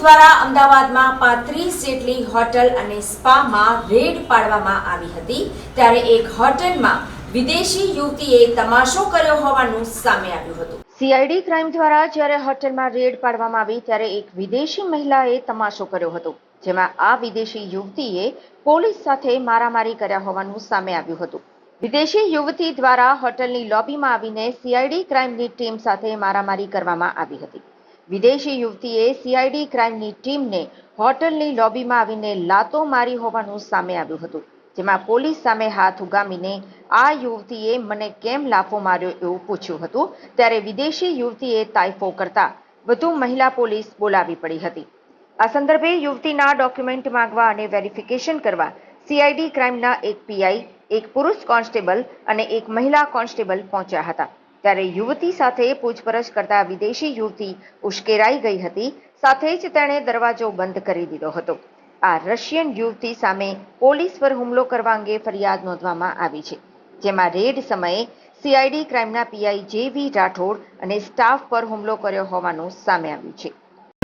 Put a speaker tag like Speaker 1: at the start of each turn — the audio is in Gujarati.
Speaker 1: દ્વારા અમદાવાદમાં પાંત્રીસ જેટલી હોટલ અને સ્પામાં રેડ પાડવામાં આવી હતી. ત્યારે એક હોટલમાં વિદેશી યુવતીએ તમાશો કર્યો હોવાનું સામે આવ્યું હતું. સીઆઈડી ક્રાઇમ દ્વારા જ્યારે હોટલમાં રેડ પાડવામાં આવી, ત્યારે એક વિદેશી મહિલાએ તમાશો કર્યો હતો, જેમાં આ વિદેશી યુવતીએ પોલીસ સાથે મારામારી કર્યા હોવાનું સામે આવ્યું હતું. વિદેશી યુવતી દ્વારા હોટલની લોબીમાં આવીને સીઆઈડી ક્રાઇમની ટીમ સાથે મારામારી કરવામાં આવી હતી. વિદેશી યુવતીએ સીઆઈડી ક્રાઇમની ટીમને હોટલની લોબીમાં આવીને લાતો મારી હોવાનું સામે આવ્યું હતું, જેમાં પોલીસ સામે હાથ ઉગામીને આ યુવતીએ મને કેમ લાફો માર્યો એવું પૂછ્યું હતું, ત્યારે વિદેશી યુવતીએ તાઇફો કરતા વધુ મહિલા પોલીસ બોલાવી પડી હતી. આ સંદર્ભે યુવતીના ડોક્યુમેન્ટ માંગવા અને વેરિફિકેશન કરવા સીઆઈડી ક્રાઇમના એક પીઆઈ એક પુરુષ કોન્સ્ટેબલ અને એક મહિલા કોન્સ્ટેબલ પહોંચ્યા હતા. ત્યારે યુવતી સાથે પૂછપરછ કરતા વિદેશી યુવતી ઉશ્કેરાઈ ગઈ હતી. સાથે જ તેણે દરવાજો બંધ કરી દીધો હતો. આ રશિયન યુવતી સામે પોલીસ પર હુમલો કરવા અંગે ફરિયાદ નોંધવામાં આવી છે. જેમાં રેડ સમયે સીઆઈડી ક્રાઇમના પીઆઈ જે વી રાઠોડ અને સ્ટાફ પર હુમલો કર્યો હોવાનું સામે આવ્યું છે.